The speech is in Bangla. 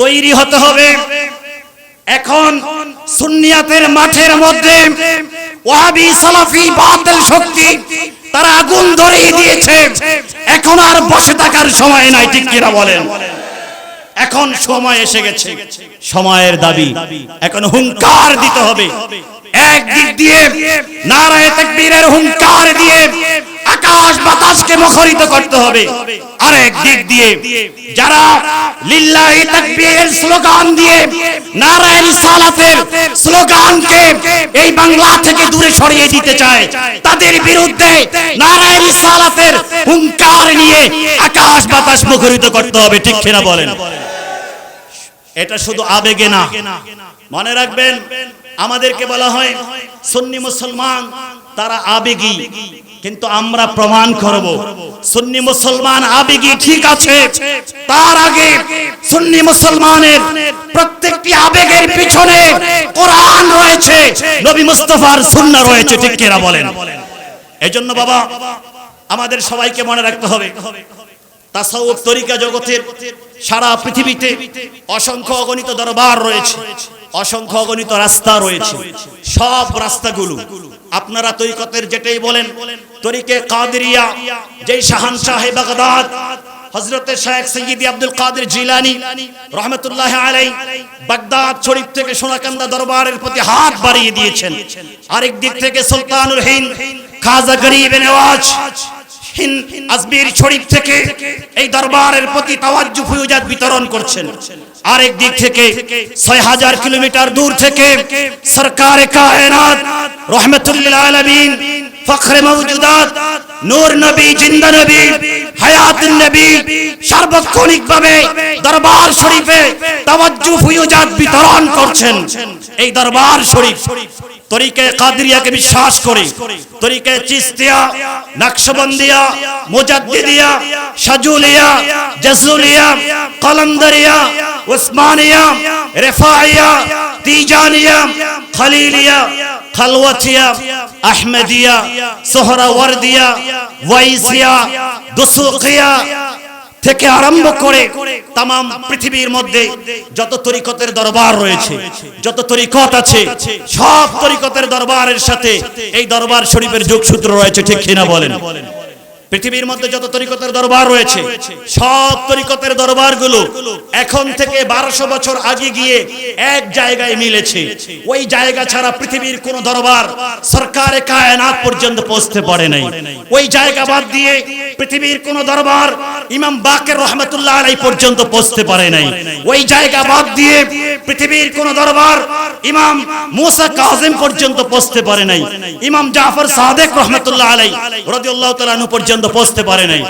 তৈরি হতে হবে। এখন সুন্নিয়াতের মাঠের মধ্যে ওয়াহাবি সালাফি বাতিল শক্তি তারা আগুন ধরিয়ে দিয়েছে। এখন আর বসে থাকার সময় নাই, ঠিক কিনা বলেন? এখন সময় এসে গেছে। সময়ের দাবি। এখন হুঙ্কার দিতে হবে। এক দিক দিয়ে নারায় তাকবীরের হুঙ্কার দিয়ে আকাশ বাতাসকে মুখরিত করতে হবে। আরেক দিক দিয়ে যারা লিল্লাহি তাকবীরের স্লোগান দিয়ে নারায় রিসালাতের স্লোগানকে এই বাংলা থেকে দূরে সরিয়ে দিতে চায়, তাদের বিরুদ্ধে নারায় রিসালাতের হুঙ্কার নিয়ে আকাশ বাতাস মুখরিত করতে হবে, ঠিক কিনা বলেন? এটা শুধু আবেগে না। মনে রাখবেন, আমাদেরকে বলা হয়, সুন্নি মুসলমান, তারা আবেগী। কিন্তু আমরা প্রমাণ করব। সুন্নি মুসলমান আবেগী ঠিক আছে। তার আগে সুন্নি মুসলমানের প্রত্যেকটি আবেগের পিছনে কোরআন রয়েছে, নবী মুস্তফার সুন্নাহ রয়েছে, ঠিক কিনা বলেন? এজন্য বাবা, আমাদের সবাইকে মনে রাখতে হবে, তাসাউফ তরিকা জগতের সারা পৃথিবীতে অসংখ্য অগণিত দরবার রয়েছে, অসংখ্য অগণিত রাস্তা রয়েছে, সব রাস্তাগুলো আপনারা তরিকতের যেটাই বলেন, তরিকে কাদেরিয়া, যেই শাহানশাহ বাগদাদ হজরতে শেখ সৈয়দি আব্দুল কাদের জিলানি, রহমতুল্লাহ আলাই বাগদাদ শরীফ থেকে সোনাকান্দা দরবারের প্রতি হাত বাড়িয়ে দিয়েছেন। আরেক দিক থেকে সুলতানুল হিন্দ, খাজা গরিব নেওয়াজ আজমির শরীফ থেকে এই দরবারের প্রতি তাওয়াজ্জু বিতরণ করছেন। আরেক দিক থেকে ছয় হাজার কিলোমিটার দূর থেকে সরকার কায়নাত ফখরে নূর নবী, জিন্দা নবী নবী ভাবে দরবার শরীফে তাওয়াজ্জু বিতরণ করছেন। এই দরবার শরীফ তরিকে কাদরিয়াকে বিশ্বাস করে। তরিকে চিস্তিয়া, নকশবন্দিয়া, মুজাদ্দিদিয়া সাজুলিয়া জসুলিয়া কলন্দরিয়া উসমানিয়া রেফাইয়া, তিজানিয়া, খলিলিয়া খলওয়াতিয়া আহমদিয়া, সোহরাওয়ার্দিয়া, ওয়াইসিয়া, দুসুকিয়া থেকে আরম্ভ করে তাম পৃথিবীর মধ্যে যত তরিকতের দরবার রয়েছে, যত তরিকত আছে, সব তরিকতের দরবারের সাথে এই দরবার শরীফের যোগসূত্র রয়েছে, ঠিক কিনা বলেন? পৃথিবীর মধ্যে যত তরিকতের দরবার রয়েছে, সব তরিকতের দরবারগুলো এখন থেকে বারোশো বছর আগে গিয়ে এক জায়গায় মিলেছে। ওই জায়গা ছাড়া পৃথিবীর কোন দরবার সরকারে, কায়নাত পর্যন্ত পৌঁছতে পারে নাই। ওই জায়গা বাদ দিয়ে পৃথিবীর কোন দরবার ইমাম বাকের রহমতুল্লাহ আলাই পর্যন্ত পৌঁছতে পারে নাই। ওই জায়গা বাদ দিয়ে পৃথিবীর কোন দরবার ইমাম মুসা কাজিম পর্যন্ত পৌঁছতে পারে নাই। ইমাম জাফর সাদেক রহমতুল্লাহ আলাই রাদিয়াল্লাহু তাআলা আনহু পর্যন্ত পৌঁছতে পারে নাই।